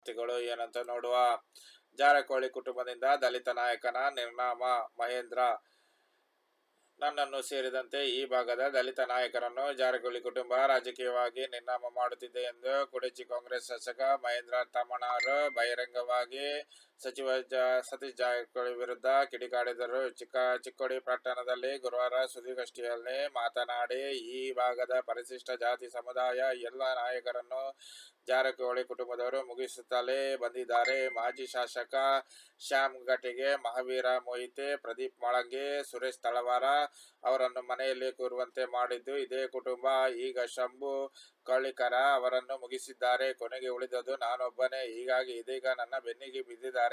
ಸುದ್ದಿಗಳು ಏನಂತ ನೋಡುವ. ಜಾರಕೋಳಿ ಕುಟುಂಬದಿಂದ ದಲಿತ ನಾಯಕನ ನಿರ್ನಾಮ ಮಹೇಂದ್ರ. ನನ್ನನ್ನು ಸೇರಿದಂತೆ ಈ ಭಾಗದ ದಲಿತ ನಾಯಕರನ್ನು ಜಾರಕಿಹೊಳಿ ಕುಟುಂಬ ರಾಜಕೀಯವಾಗಿ ನಿರ್ನಾಮ ಮಾಡುತ್ತಿದೆ ಎಂದು ಕುಡಚಿ ಕಾಂಗ್ರೆಸ್ ಶಾಸಕ ಮಹೇಂದ್ರ ತಮಣಾರ್ ಬಹಿರಂಗವಾಗಿ ಸಚಿವ ಸತೀಶ್ ಜಾರಕಿಹೊಳಿ ವಿರುದ್ಧ ಕಿಡಿಕಾಡಿದರು ಚಿಕ್ಕ ಚಿಕ್ಕೋಡಿ ಪಟ್ಟಣದಲ್ಲಿ ಗುರುವಾರ ಸುದ್ದಿಗೋಷ್ಠಿಯಲ್ಲಿ ಮಾತನಾಡಿ, ಈ ಭಾಗದ ಪರಿಶಿಷ್ಟ ಜಾತಿ ಸಮುದಾಯ ಎಲ್ಲ ನಾಯಕರನ್ನು ಜಾರಕಿಹೊಳಿ ಕುಟುಂಬದವರು ಮುಗಿಸುತ್ತಲೇ ಬಂದಿದ್ದಾರೆ. ಮಾಜಿ ಶಾಸಕ ಶ್ಯಾಮ್ ಘಟಿಗೆ ಮಹಾವೀರ ಮೊಹಿತೆ ಪ್ರದೀಪ್ ಮಳಂಗಿ, ಸುರೇಶ್ ತಳವಾರ ಅವರನ್ನು ಮನೆಯಲ್ಲಿ ಕೂರುವಂತೆ ಮಾಡಿದ್ದು, ಇದೇ ಕುಟುಂಬ. ಈಗ ಶಂಭು ಕಳ್ಳಿಕರ ಅವರನ್ನು ಮುಗಿಸಿದ್ದಾರೆ. ಕೊನೆಗೆ ಉಳಿದದ್ದು ನಾನೊಬ್ಬನೇ. ಹೀಗಾಗಿ ಇದೀಗ ನನ್ನ ಬೆನ್ನಿಗೆ ಬಿದ್ದಿದ್ದಾರೆ.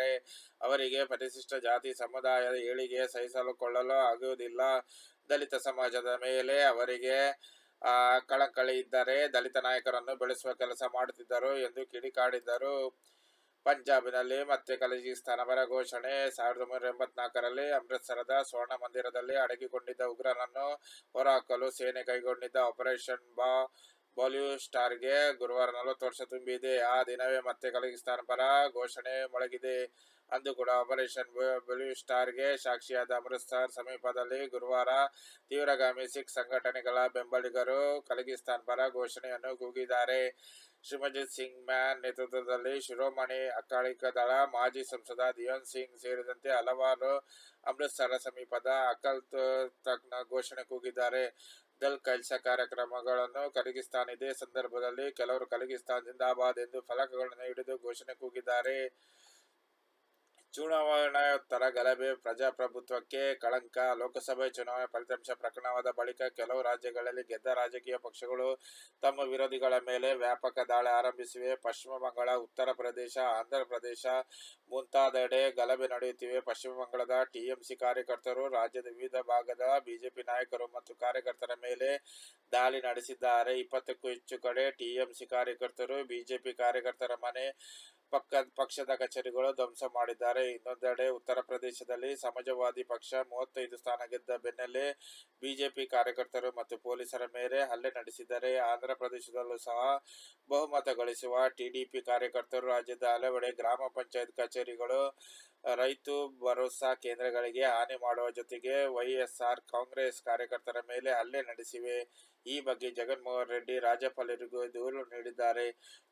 ಅವರಿಗೆ ಪರಿಶಿಷ್ಟ ಜಾತಿ ಸಮುದಾಯದ ಏಳಿಗೆ ಸಹಿಸಲು ಕೊಳ್ಳಲು ಆಗುವುದಿಲ್ಲ. ದಲಿತ ಸಮಾಜದ ಮೇಲೆ ಅವರಿಗೆ ಆ, ಕಳಕಳಿ ಇದ್ದರೆ ದಲಿತ ನಾಯಕರನ್ನು ಬೆಳೆಸುವ ಕೆಲಸ ಮಾಡುತ್ತಿದ್ದರು ಎಂದು ಕಿಡಿಕಾಡಿದ್ದರು ಪಂಜಾಬಿನಲ್ಲಿ ಮತ್ತೆ ಖಲಿಜಿಸ್ತಾನವರ ಘೋಷಣೆ. ಸಾವಿರದ ಒಂಬೈನೂರ ಎಂಬತ್ನಾಲ್ಕರಲ್ಲಿ ಅಮೃತ್ಸರದ ಸ್ವರ್ಣ ಮಂದಿರದಲ್ಲಿ ಅಡಗಿಕೊಂಡಿದ್ದ ಉಗ್ರರನ್ನು ಹೊರಹಾಕಲು ಸೇನೆ ಕೈಗೊಂಡಿದ್ದ ಆಪರೇಷನ್ ಬಾ ಬಾಲಿವುಡ್ ಸ್ಟಾರ್ಗೆ ಗುರುವಾರ ನಲವತ್ತು ವರ್ಷ ತುಂಬಿದೆ ಆ ದಿನವೇ ಮತ್ತೆ ಕಲಗಿಸ್ತಾನ ಪರ ಘೋಷಣೆ ಮೊಳಗಿದೆ. ಅಂದು ಕೂಡ ಆಪರೇಷನ್ ಸ್ಟಾರ್ ಸ್ಟಾರ್ಗೆ ಸಾಕ್ಷಿಯಾದ ಅಮೃತ್ಸರ್ ಸಮೀಪದಲ್ಲಿ ಗುರುವಾರ ತೀವ್ರಗಾಮಿ ಸಿಖ್ ಸಂಘಟನೆಗಳ ಬೆಂಬಲಿಗರು ಕಲಗಿಸ್ತಾನ್ ಪರ ಘೋಷಣೆಯನ್ನು ಕೂಗಿದ್ದಾರೆ. ಶಿವಜಿತ್ ಸಿಂಗ್ ಮ್ಯಾನ್ ನೇತೃತ್ವದಲ್ಲಿ ಶಿರೋಮಣಿ ಅಕಾಲಿಕ ದಳ, ಮಾಜಿ ಸಂಸದ ದಿಯೋನ್ ಸಿಂಗ್ ಸೇರಿದಂತೆ ಹಲವಾರು ಅಮೃತ್ಸರ ಸಮೀಪದ ಅಕಲ್ ತಜ್ಞ ಘೋಷಣೆ ಕೂಗಿದ್ದಾರೆ. ದಲ್ ಕಲ್ಸ ಕಾರ್ಯಕ್ರಮಗಳನ್ನು ಕಲಿಗಿಸ್ತಾನ್ ಇದೇ ಸಂದರ್ಭದಲ್ಲಿ ಕೆಲವರು ಕಲಿಗಿಸ್ತಾನ್ ಜಿಂದಾಬಾದ್ ಎಂದು ಫಲಕಗಳನ್ನು ಹಿಡಿದು ಘೋಷಣೆ ಕೂಗಿದ್ದಾರೆ. ಚುನಾವಣೋತ್ತರ ಗಲಭೆ ಪ್ರಜಾಪ್ರಭುತ್ವಕ್ಕೆ ಕಳಂಕ. ಲೋಕಸಭೆ ಚುನಾವಣೆ ಫಲಿತಾಂಶ ಪ್ರಕರಣವಾದ ಬಳಿಕ ಕೆಲವು ರಾಜ್ಯಗಳಲ್ಲಿ ಗೆದ್ದ ರಾಜಕೀಯ ಪಕ್ಷಗಳು ತಮ್ಮ ವಿರೋಧಿಗಳ ಮೇಲೆ ವ್ಯಾಪಕ ದಾಳಿ ಆರಂಭಿಸಿವೆ. ಪಶ್ಚಿಮ ಬಂಗಾಳ, ಉತ್ತರ ಪ್ರದೇಶ, ಆಂಧ್ರ ಪ್ರದೇಶ ಮುಂತಾದೆಡೆ ಗಲಭೆ ನಡೆಯುತ್ತಿವೆ. ಪಶ್ಚಿಮ ಬಂಗಾಳದ ಟಿಎಂಸಿ ಕಾರ್ಯಕರ್ತರು ರಾಜ್ಯದ ವಿವಿಧ ಭಾಗದ ಬಿಜೆಪಿ ನಾಯಕರು ಮತ್ತು ಕಾರ್ಯಕರ್ತರ ಮೇಲೆ ದಾಳಿ ನಡೆಸಿದ್ದಾರೆ. ಇಪ್ಪತ್ತಕ್ಕೂ ಹೆಚ್ಚು ಕಡೆ ಟಿಎಂಸಿ ಕಾರ್ಯಕರ್ತರು, ಬಿಜೆಪಿ ಕಾರ್ಯಕರ್ತರ ಮನೆ ಪಕ್ಕ, ಪಕ್ಷದ ಕಚೇರಿಗಳು ಧ್ವಂಸ ಮಾಡಿದ್ದಾರೆ. ಇನ್ನೊಂದೆಡೆ ಉತ್ತರ ಪ್ರದೇಶದಲ್ಲಿ ಸಮಾಜವಾದಿ ಪಕ್ಷ ಮೂವತ್ತೈದು ಸ್ಥಾನ ಗೆದ್ದ ಬೆನ್ನಲ್ಲೇ ಬಿಜೆಪಿ ಕಾರ್ಯಕರ್ತರು ಮತ್ತು ಪೊಲೀಸರ ಮೇಲೆ ಹಲ್ಲೆ ನಡೆಸಿದ್ದಾರೆ. ಆಂಧ್ರ ಪ್ರದೇಶದಲ್ಲೂ ಸಹ ಬಹುಮತ ಗಳಿಸುವ ಟಿಡಿಪಿ ಕಾರ್ಯಕರ್ತರು ರಾಜ್ಯದ ಹಲವೆಡೆ ಗ್ರಾಮ ಪಂಚಾಯತ್ ಕಚೇರಿಗಳು ರೈತು ಭರೋಸಾ ಕೇಂದ್ರಗಳಿಗೆ ಹಾನಿ ಮಾಡುವ ಜೊತೆಗೆ ವೈಎಸ್ಆರ್ ಕಾಂಗ್ರೆಸ್ ಕಾರ್ಯಕರ್ತರ ಮೇಲೆ ಹಲ್ಲೆ ನಡೆಸಿವೆ. ಈ ಬಗ್ಗೆ ಜಗನ್ಮೋಹನ್ ರೆಡ್ಡಿ ರಾಜ್ಯಪಾಲರಿಗೂ ದೂರು ನೀಡಿದ್ದಾರೆ.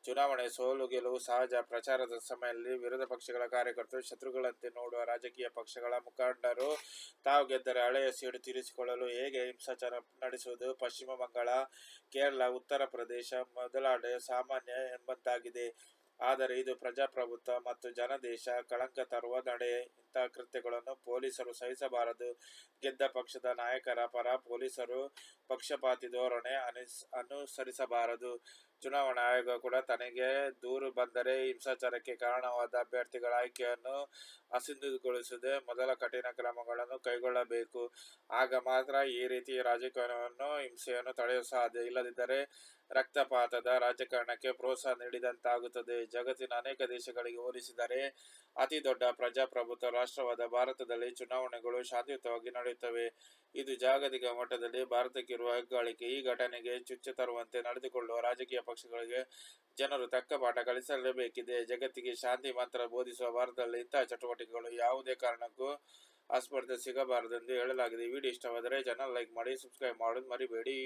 ಚುನಾವಣೆ ಸೋಲು ಗೆಲುವು ಸಹಜ ಪ್ರಚಾರದ ಸಮಯದಲ್ಲಿ ವಿರೋಧ ಪಕ್ಷಗಳ ಕಾರ್ಯಕರ್ತರು ಶತ್ರುಗಳಂತೆ ನೋಡುವ ರಾಜಕೀಯ ಪಕ್ಷಗಳ ಮುಖಂಡರು ತಾವು ಗೆದ್ದರೆ ಹಳೆಯ ಸೇಡು ತೀರಿಸಿಕೊಳ್ಳಲು ಹೇಗೆ ಹಿಂಸಾಚಾರ ನಡೆಸುವುದು? ಪಶ್ಚಿಮ ಬಂಗಾಳ, ಕೇರಳ, ಉತ್ತರ ಪ್ರದೇಶ, ಮೊದಲಾದ ಸಾಮಾನ್ಯ ಎಂಬಂತಾಗಿದೆ. ಆದರೆ ಇದು ಪ್ರಜಾಪ್ರಭುತ್ವ ಮತ್ತು ಜನದೇಶ ಕಳಂಕ ತರುವ ನಡೆ. ಇಂತಹ ಕೃತ್ಯಗಳನ್ನು ಪೊಲೀಸರು ಸಹಿಸಬಾರದು. ಗೆದ್ದ ಪಕ್ಷದ ನಾಯಕರ ಪರ ಪೊಲೀಸರು ಪಕ್ಷಪಾತಿ ಧೋರಣೆ ಅನುಸ್, ಅನುಸರಿಸಬಾರದು. ಚುನಾವಣಾ ಆಯೋಗ ಕೂಡ ತನಗೆ ದೂರು ಬಂದರೆ ಹಿಂಸಾಚಾರಕ್ಕೆ ಕಾರಣವಾದ ಅಭ್ಯರ್ಥಿಗಳ ಆಯ್ಕೆಯನ್ನು ಅಸಿಂಧುಗೊಳಿಸದೆ ಮೊದಲ ಕಠಿಣ ಕ್ರಮಗಳನ್ನು ಕೈಗೊಳ್ಳಬೇಕು. ಆಗ ಮಾತ್ರ ಈ ರೀತಿ ರಾಜಕಾರಣವನ್ನು, ಹಿಂಸೆಯನ್ನು ತಡೆಯಲು ಸಾಧ್ಯ ಇಲ್ಲದಿದ್ದರೆ ರಕ್ತಪಾತದ ರಾಜಕಾರಣಕ್ಕೆ ಪ್ರೋತ್ಸಾಹ ನೀಡಿದಂತಾಗುತ್ತದೆ. ಜಗತ್ತಿನ ಅನೇಕ ದೇಶಗಳಿಗೆ ಹೋಲಿಸಿದರೆ ಅತಿ ದೊಡ್ಡ ಪ್ರಜಾಪ್ರಭುತ್ವ ರಾಷ್ಟ್ರವಾದ ಭಾರತದಲ್ಲಿ ಚುನಾವಣೆಗಳು ಶಾಂತಿಯುತವಾಗಿ ನಡೆಯುತ್ತವೆ. ಇದು ಜಾಗತಿಕ ಮಟ್ಟದಲ್ಲಿ ಭಾರತಕ್ಕಿರುವ ಹೆಗ್ಗಳಿಕೆ ಈ ಘಟನೆಗೆ ಚುಚ್ಚು ತರುವಂತೆ ನಡೆದುಕೊಳ್ಳುವ ರಾಜಕೀಯ ಪಕ್ಷಗಳಿಗೆ ಜನರು ತಕ್ಕ ಪಾಠ ಕಲಿಸಲೇಬೇಕಿದೆ. ಜಗತ್ತಿಗೆ ಶಾಂತಿ ಮಾತ್ರ ಬೋಧಿಸುವ ಭಾರತದಲ್ಲಿ ಇಂತಹ ಚಟುವಟಿಕೆಗಳು ಯಾವುದೇ ಕಾರಣಕ್ಕೂ ಆಸ್ಪರ್ಧೆ ಸಿಗಬಾರದೆಂದು ಹೇಳಲಾಗಿದೆ. ವಿಡಿಯೋ ಇಷ್ಟವಾದರೆ ಚಾನಲ್ ಲೈಕ್ ಮಾಡಿ ಸಬ್ಸ್ಕ್ರೈಬ್ ಮಾಡೋದು ಮರಿಬೇಡಿ.